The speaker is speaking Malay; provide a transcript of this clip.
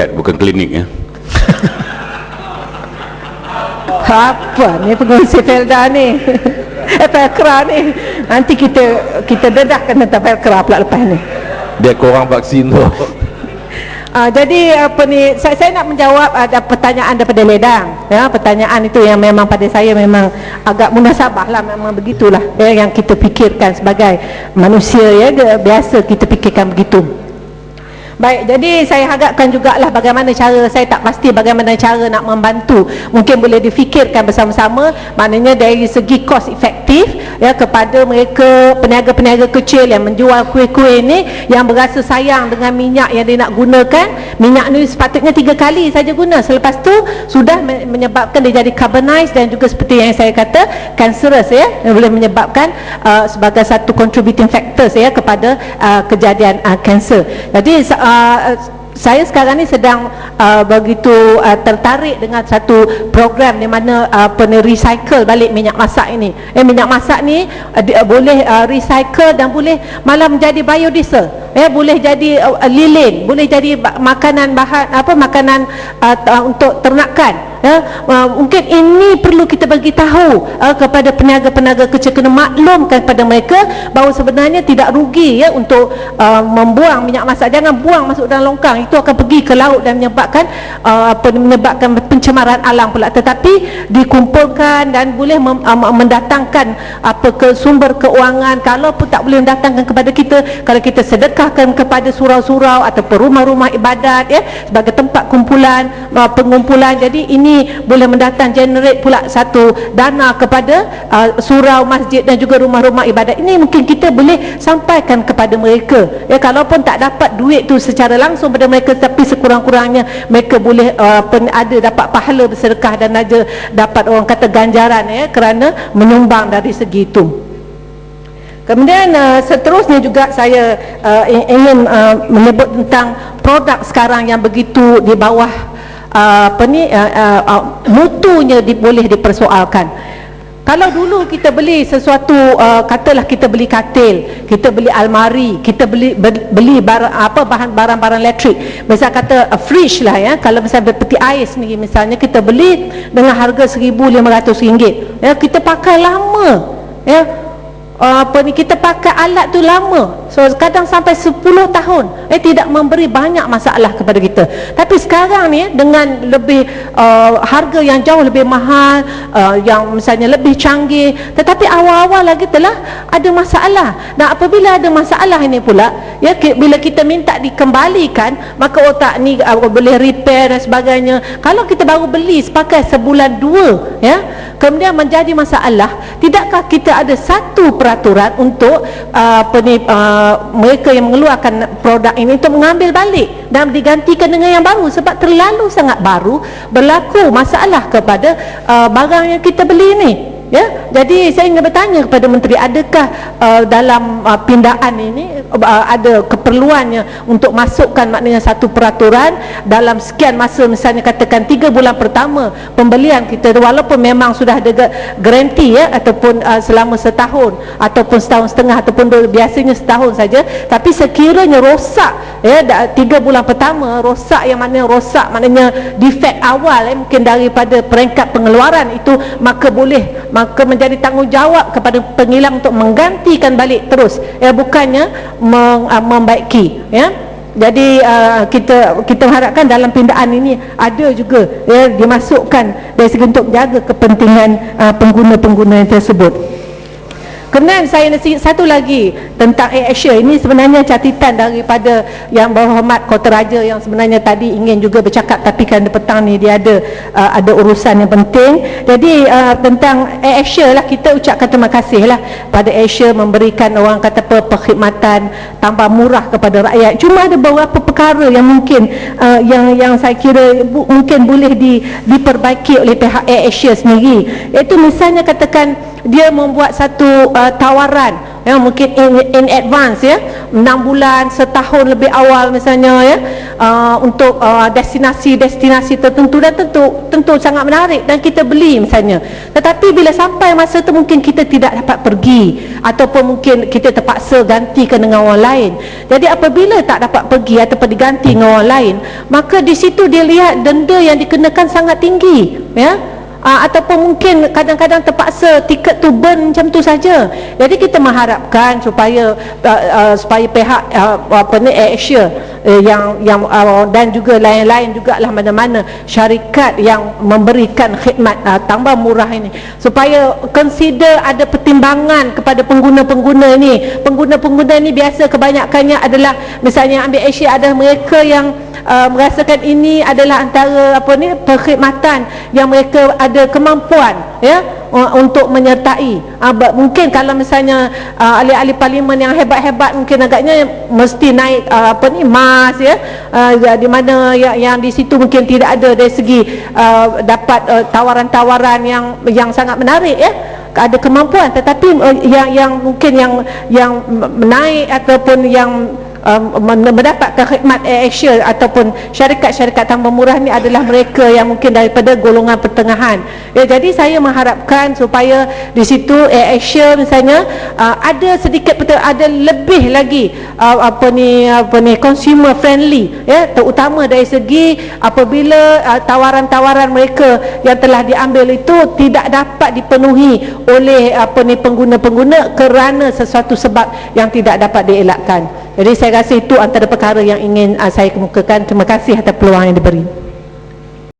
Ya, bukan klinik ya. Apa ni pengurusi Felda ni? eh Felkra ni. Nanti kita kita dedahkan tentang Felkra pula lepas ni. Dia korang vaksin tu. Uh, jadi apa ni saya, saya nak menjawab ada pertanyaan daripada Ledang ya pertanyaan itu yang memang pada saya memang agak munasabah lah memang begitulah ya yang kita fikirkan sebagai manusia ya biasa kita fikirkan begitu Baik, jadi saya harapkan jugalah bagaimana cara, saya tak pasti bagaimana cara nak membantu. Mungkin boleh difikirkan bersama-sama, maknanya dari segi cost efektif ya kepada mereka peniaga-peniaga kecil yang menjual kuih-kuih ni yang berasa sayang dengan minyak yang dia nak gunakan. Minyak ni sepatutnya tiga kali saja guna. Selepas tu sudah menyebabkan dia jadi carbonized dan juga seperti yang saya kata cancerous ya, yang boleh menyebabkan uh, sebagai satu contributing factors ya kepada uh, kejadian uh, cancer. Jadi uh, Uh, saya sekarang ni sedang uh, begitu uh, tertarik dengan satu program di mana uh, pena recycle balik minyak masak ini. Eh minyak masak ni uh, di, uh, boleh uh, recycle dan boleh malah menjadi biodiesel. Eh boleh jadi uh, lilin, boleh jadi makanan bahan apa makanan uh, uh, untuk ternakan ya, uh, mungkin ini perlu kita bagi tahu uh, kepada peniaga-peniaga kecil. Kena maklumkan kepada mereka bahawa sebenarnya tidak rugi ya untuk uh, membuang minyak masak. Jangan buang masuk dalam longkang. Itu akan pergi ke laut dan menyebabkan uh, menyebabkan pencemaran alam pula. Tetapi dikumpulkan dan boleh mem, uh, mendatangkan apa ke sumber keuangan. Kalau pun tak boleh mendatangkan kepada kita kalau kita sedekahkan kepada surau-surau atau rumah-rumah ibadat ya sebagai tempat kumpulan uh, pengumpulan. Jadi ini boleh mendatang generate pula satu dana kepada uh, surau masjid dan juga rumah-rumah ibadat. Ini mungkin kita boleh sampaikan kepada mereka. Ya kalaupun tak dapat duit tu secara langsung pada mereka tapi sekurang-kurangnya mereka boleh uh, ada dapat pahala bersedekah dan ada dapat orang kata ganjaran ya kerana menyumbang dari segi itu Kemudian uh, seterusnya juga saya uh, ingin uh, menyebut tentang produk sekarang yang begitu di bawah Uh, apa ni uh, uh, uh, mutunya boleh dipersoalkan. Kalau dulu kita beli sesuatu uh, katalah kita beli katil kita beli almari kita beli beli barang apa bahan barang-barang elektrik. Misal kata uh, fridge lah ya. Kalau misalnya peti ais ni misalnya kita beli dengan harga RM1500 ya kita pakai lama. Ya apa ni kita pakai alat tu lama So kadang sampai 10 tahun eh tidak memberi banyak masalah kepada kita. Tapi sekarang ni dengan lebih uh, harga yang jauh lebih mahal, uh, yang misalnya lebih canggih, tetapi awal-awal lagi telah ada masalah. Dan apabila ada masalah ini pula, ya bila kita minta dikembalikan, maka otak ni uh, boleh repair dan sebagainya. Kalau kita baru beli sepakai sebulan dua, ya, kemudian menjadi masalah, tidakkah kita ada satu peraturan untuk uh, uh, Uh, mereka yang mengeluarkan produk ini untuk mengambil balik dan digantikan dengan yang baru sebab terlalu sangat baru berlaku masalah kepada uh, barang yang kita beli ini ya? Jadi saya ingin bertanya kepada menteri adakah uh, dalam uh, pindaan ini uh, ada keperluannya untuk masukkan maknanya satu peraturan dalam sekian masa? Misalnya katakan 3 bulan pertama pembelian kita walaupun memang sudah ada garanti ya ataupun uh, selama setahun ataupun setahun setengah ataupun biasanya setahun saja. Tapi sekiranya rosak ya 3 bulan pertama rosak yang mana rosak maknanya defect awal ya, mungkin daripada peringkat pengeluaran itu maka boleh maka menjadi tanggungjawab kepada pengilang untuk menggantikan balik terus. Ya bukannya meng, uh, membaiki ya. Jadi uh, kita kita harapkan dalam pindaan ini ada juga ya dimasukkan dari segi untuk jaga kepentingan uh, pengguna-pengguna tersebut Kemudian saya nak satu lagi tentang Air Asia ini sebenarnya catatan daripada yang berhormat Kota Raja yang sebenarnya tadi ingin juga bercakap tapi kan petang ni dia ada uh, ada urusan yang penting. Jadi uh, tentang Air Asia lah kita ucapkan terima kasih lah pada Asia memberikan orang kata apa perkhidmatan tambah murah kepada rakyat. Cuma ada beberapa perkara yang mungkin uh, yang yang saya kira bu, mungkin boleh di, diperbaiki oleh pihak Air Asia sendiri. Iaitu misalnya katakan dia membuat satu uh, uh, tawaran ya mungkin in, in advance ya. 6 bulan setahun lebih awal misalnya ya. Uh, untuk uh, destinasi-destinasi tertentu dan tentu tentu sangat menarik dan kita beli misalnya. Tetapi bila sampai masa tu mungkin kita tidak dapat pergi ataupun mungkin kita terpaksa gantikan dengan orang lain. Jadi apabila tak dapat pergi ataupun diganti dengan orang lain maka di situ dia lihat denda yang dikenakan sangat tinggi ya uh, ataupun mungkin kadang-kadang terpaksa tiket tu burn macam tu saja. Jadi kita mengharapkan supaya uh, uh, supaya pihak uh, apa ni Asia uh, yang yang uh, dan juga lain-lain jugalah mana-mana syarikat yang memberikan khidmat uh, tambah murah ini supaya consider ada pertimbangan kepada pengguna-pengguna ini. Pengguna-pengguna ini biasa kebanyakannya adalah misalnya ambil Asia ada mereka yang uh, merasakan ini adalah antara apa ni perkhidmatan yang mereka ada kemampuan ya untuk menyertai. Uh, mungkin kalau misalnya uh, ahli-ahli parlimen yang hebat-hebat mungkin agaknya mesti naik uh, apa ni mas ya. Uh, di mana yang, yang di situ mungkin tidak ada dari segi uh, dapat uh, tawaran-tawaran yang yang sangat menarik ya. Ada kemampuan tetapi uh, yang yang mungkin yang yang menaik ataupun yang um, mendapatkan khidmat Air Asia ataupun syarikat-syarikat tambah murah ni adalah mereka yang mungkin daripada golongan pertengahan. Ya, jadi saya mengharapkan supaya di situ Air Asia misalnya uh, ada sedikit betul ada lebih lagi uh, apa ni apa ni consumer friendly ya terutama dari segi apabila uh, tawaran-tawaran mereka yang telah diambil itu tidak dapat dipenuhi oleh apa ni pengguna-pengguna kerana sesuatu sebab yang tidak dapat dielakkan. Jadi saya rasa itu antara perkara yang ingin uh, saya kemukakan. Terima kasih atas peluang yang diberi.